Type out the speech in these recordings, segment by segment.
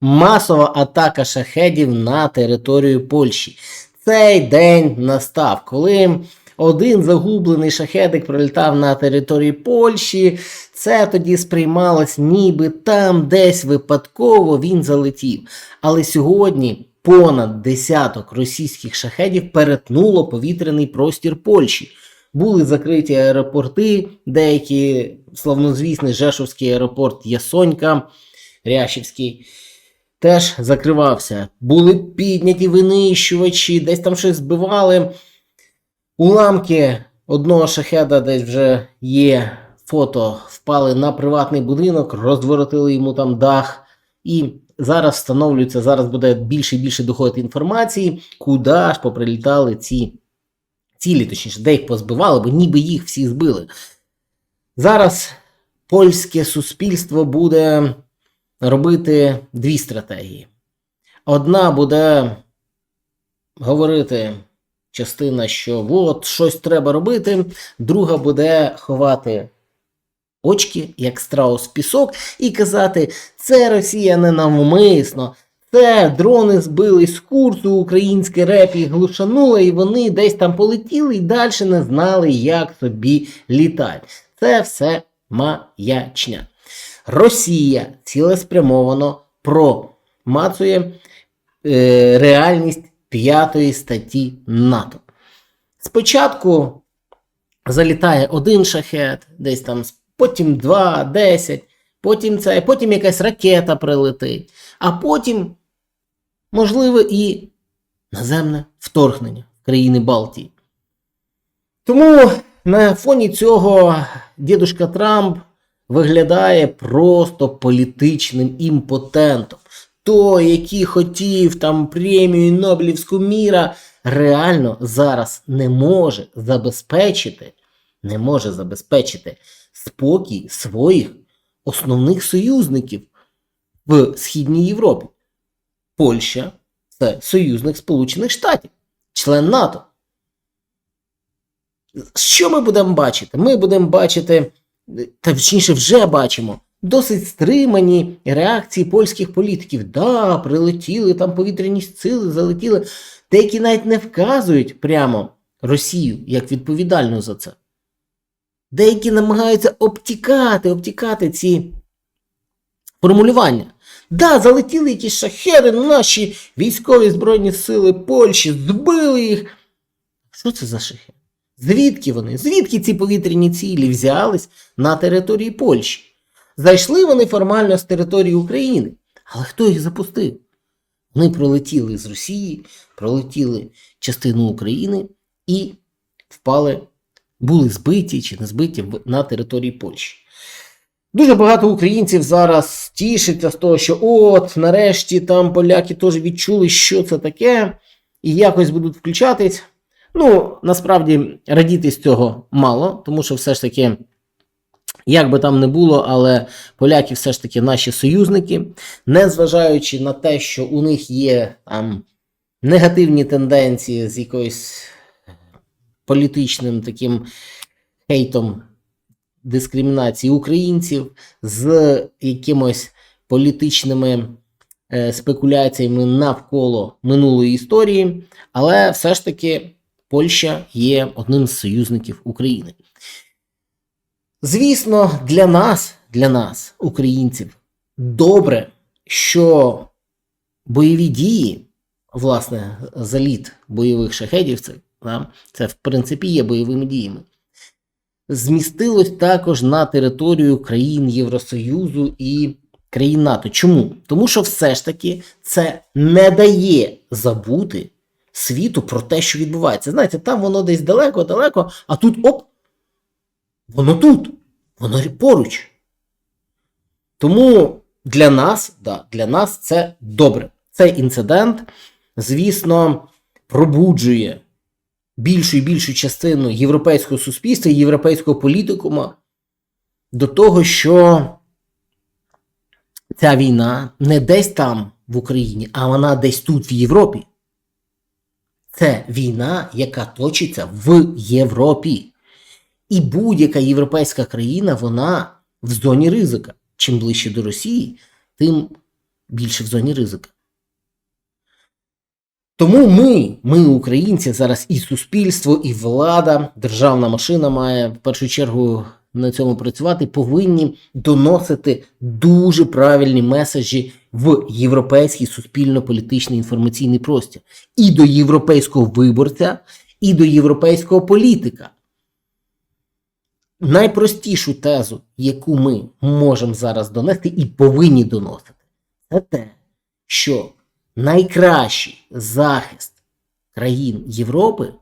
масова атака шахедів на територію Польщі. Цей день настав, коли один загублений шахедик прилітав на територію Польщі. Це тоді сприймалось, ніби там десь випадково він залетів. Але сьогодні понад десяток російських шахедів перетнуло повітряний простір Польщі. Були закриті аеропорти, деякі славнозвісний Жешовський аеропорт Ясонька, Ряшівський теж закривався. Були підняті винищувачі, десь там щось збивали. Уламки одного шахеда десь вже є фото, впали на приватний будинок, розворотили йому там дах. І зараз встановлюється, зараз буде більше і більше доходити інформації, куди ж поприлітали ці цілі, точніше, де їх позбивали, бо ніби їх всі збили. Зараз польське суспільство буде робити дві стратегії. Одна буде говорити частина, що от щось треба робити, друга буде ховати очки, як страус пісок, і казати, це Росія не навмисно. Це дрони збили з курсу, українське реп їх глушануло, і вони десь там полетіли і далі не знали, як собі літати. Це все маячня. Росія цілеспрямовано промацує е, реальність п'ятої статті НАТО. Спочатку залітає один шахет, десь там, потім два, десять, потім це, потім якась ракета прилетить, а потім, можливо, і наземне вторгнення країни Балтії. Тому на фоні цього дідушка Трамп виглядає просто політичним імпотентом. Той, який хотів там премію Нобелівську міра, реально зараз не може забезпечити, не може забезпечити спокій своїх основних союзників в Східній Європі. Польща це союзник Сполучених Штатів, член НАТО. Що ми будемо бачити? Ми будемо бачити, точніше вже бачимо, досить стримані реакції польських політиків. Да, прилетіли там повітряні сили, залетіли. Деякі навіть не вказують прямо Росію як відповідальну за це. Деякі намагаються обтікати, обтікати ці формулювання. Да, залетіли якісь шахери, наші військові збройні сили Польщі, збили їх. Що це за шахери? Звідки вони? Звідки ці повітряні цілі взялись на території Польщі? Зайшли вони формально з території України. Але хто їх запустив? Вони пролетіли з Росії, пролетіли частину України і впали, були збиті чи не збиті на території Польщі. Дуже багато українців зараз тішиться з того, що от, нарешті там поляки теж відчули, що це таке, і якось будуть включатись. Ну, насправді радіти з цього мало, тому що все ж таки, як би там не було, але поляки все ж таки наші союзники, незважаючи на те, що у них є там негативні тенденції з якоюсь політичним таким хейтом дискримінації українців, з якимось політичними е, спекуляціями навколо минулої історії, але все ж таки Польща є одним з союзників України. Звісно, для нас, для нас, українців, добре, що бойові дії, власне, заліт бойових шахедів, це, да, це в принципі є бойовими діями, змістилось також на територію країн Євросоюзу і країн НАТО. Чому? Тому що все ж таки це не дає забути світу про те, що відбувається. Знаєте, там воно десь далеко-далеко, а тут оп, воно тут, воно поруч. Тому для нас, да, для нас це добре. Цей інцидент, звісно, пробуджує більшу і більшу частину європейського суспільства і європейського політикума до того, що ця війна не десь там в Україні, а вона десь тут в Європі. Це війна, яка точиться в Європі. І будь-яка європейська країна, вона в зоні ризика. Чим ближче до Росії, тим більше в зоні ризика. Тому ми, ми, українці, зараз і суспільство, і влада, державна машина має в першу чергу на цьому працювати, повинні доносити дуже правильні меседжі в європейський суспільно-політичний інформаційний простір і до європейського виборця, і до європейського політика. Найпростішу тезу, яку ми можемо зараз донести і повинні доносити, це те, що найкращий захист країн Європи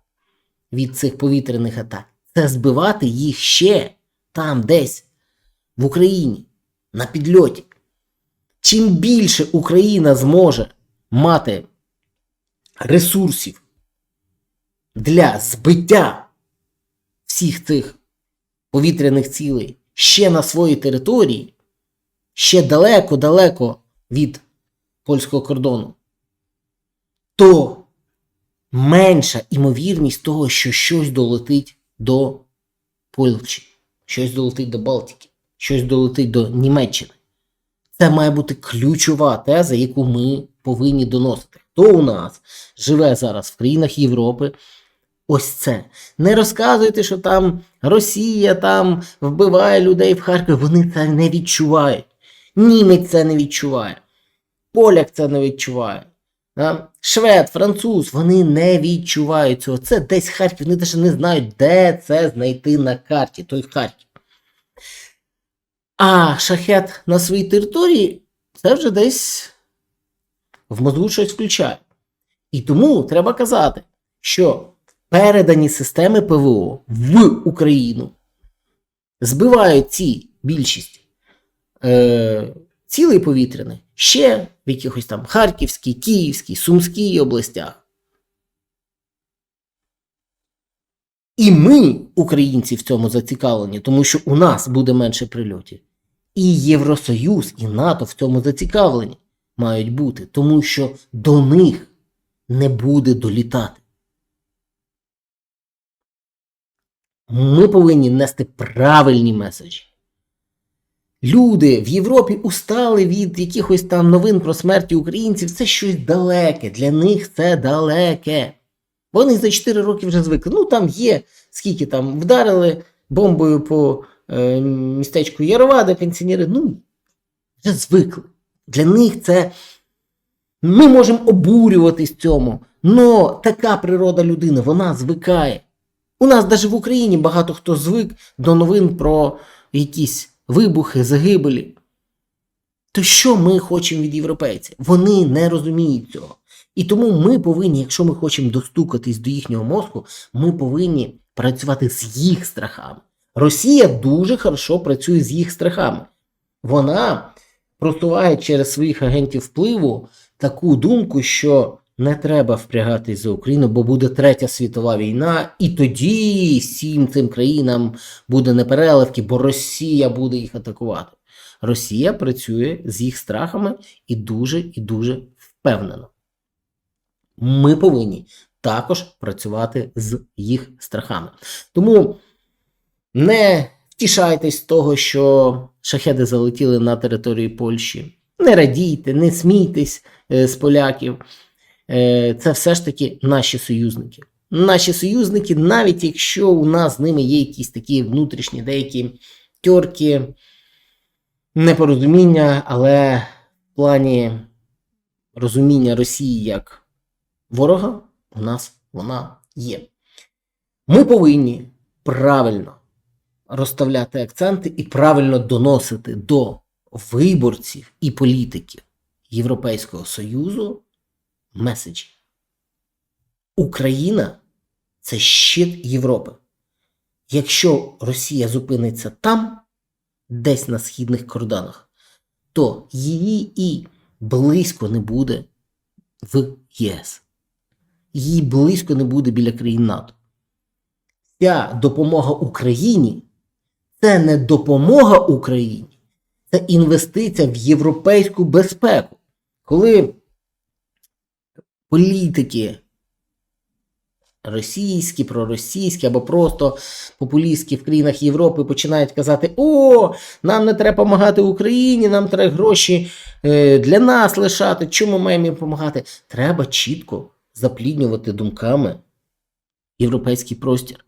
від цих повітряних атак це збивати їх ще там, десь в Україні, на підльоті. Чим більше Україна зможе мати ресурсів для збиття всіх цих повітряних цілей ще на своїй території, ще далеко-далеко від польського кордону, то менша імовірність того, що щось долетить до Польщі, щось долетить до Балтики, щось долетить до Німеччини. Це має бути ключова теза, яку ми повинні доносити. Хто у нас живе зараз в країнах Європи? Ось це. Не розказуйте, що там Росія там вбиває людей в Харкові. Вони це не відчувають. Німець це не відчуває. Поляк це не відчуває. Да? Швед, француз, вони не відчувають цього. Це десь Харків, вони навіть не знають, де це знайти на карті, той Харків. А шахет на своїй території це вже десь в мозгу щось включає. І тому треба казати, що передані системи ПВО в Україну збивають ці більшість е, цілей повітряних ще в якихось там Харківській, Київській, Сумській областях. І ми, українці, в цьому зацікавлені, тому що у нас буде менше прильотів. І Євросоюз, і НАТО в цьому зацікавлені мають бути, тому що до них не буде долітати. Ми повинні нести правильні меседжі. Люди в Європі устали від якихось там новин про смерті українців. Це щось далеке. Для них це далеке. Вони за 4 роки вже звикли. Ну там є, скільки там вдарили бомбою по е, містечку Ярова, пенсіонери. Ну, вже звикли. Для них це. Ми можемо обурюватись цьому. Но така природа людини, вона звикає. У нас навіть в Україні багато хто звик до новин про якісь вибухи, загибелі. То що ми хочемо від європейців? Вони не розуміють цього. І тому ми повинні, якщо ми хочемо достукатись до їхнього мозку, ми повинні працювати з їх страхами. Росія дуже хорошо працює з їх страхами. Вона просуває через своїх агентів впливу таку думку, що не треба впрягатись за Україну, бо буде третя світова війна, і тоді всім цим країнам буде непереливки, бо Росія буде їх атакувати. Росія працює з їх страхами і дуже і дуже впевнено. Ми повинні також працювати з їх страхами. Тому не втішайтесь того, що шахеди залетіли на територію Польщі. Не радійте, не смійтесь е, з поляків. Е, це все ж таки наші союзники. Наші союзники, навіть якщо у нас з ними є якісь такі внутрішні деякі тьорки, непорозуміння, але в плані розуміння Росії як ворога у нас вона є. Ми повинні правильно розставляти акценти і правильно доносити до виборців і політиків Європейського Союзу меседжі. Україна це щит Європи. Якщо Росія зупиниться там, десь на східних кордонах, то її і близько не буде в ЄС. Її близько не буде біля країн НАТО. Ця допомога Україні це не допомога Україні, це інвестиція в європейську безпеку. Коли політики російські, проросійські або просто популістські в країнах Європи починають казати: О, нам не треба допомагати Україні, нам треба гроші е, для нас лишати. Чому маємо їм допомагати? Треба чітко запліднювати думками європейський простір.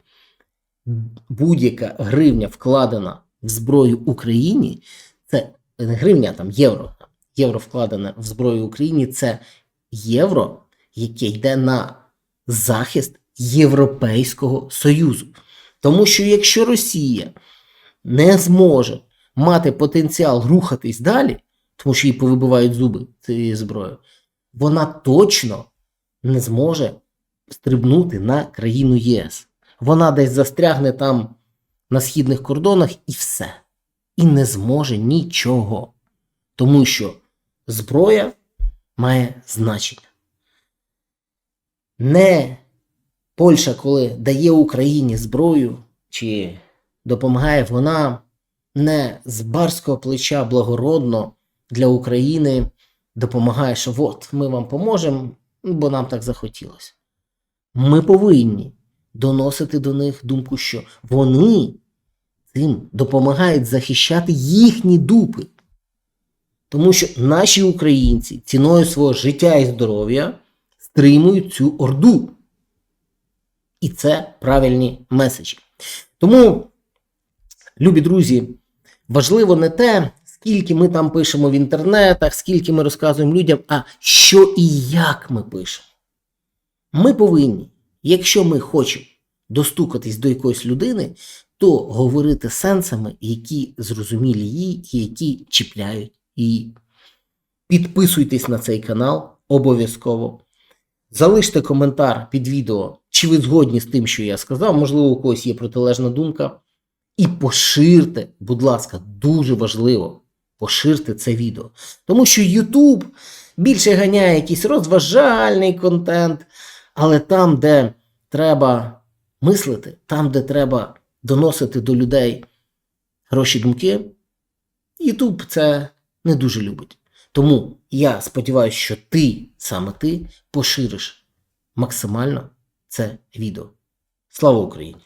Будь-яка гривня вкладена в зброю Україні, це гривня, там євро. Євро вкладене в зброю Україні, це євро, яке йде на захист Європейського Союзу. Тому що якщо Росія не зможе мати потенціал рухатись далі, тому що їй повибивають зуби цією зброєю, вона точно не зможе стрибнути на країну ЄС. Вона десь застрягне там на східних кордонах і все. І не зможе нічого. Тому що зброя має значення. Не Польща, коли дає Україні зброю чи допомагає, вона не з барського плеча благородно для України допомагає, що от ми вам поможемо, бо нам так захотілося. Ми повинні доносити до них думку, що вони цим допомагають захищати їхні дупи. Тому що наші українці ціною свого життя і здоров'я стримують цю орду. І це правильні меседжі. Тому, любі друзі, важливо не те, скільки ми там пишемо в інтернетах, скільки ми розказуємо людям, а що і як ми пишемо. Ми повинні, якщо ми хочемо достукатись до якоїсь людини, то говорити сенсами, які зрозумілі їй і які чіпляють її. Підписуйтесь на цей канал обов'язково. Залиште коментар під відео, чи ви згодні з тим, що я сказав, можливо, у когось є протилежна думка. І поширте, будь ласка, дуже важливо поширте це відео. Тому що YouTube більше ганяє якийсь розважальний контент, але там, де треба мислити, там, де треба доносити до людей хороші думки, YouTube це не дуже любить. Тому я сподіваюся, що ти, саме ти, пошириш максимально це відео. Слава Україні!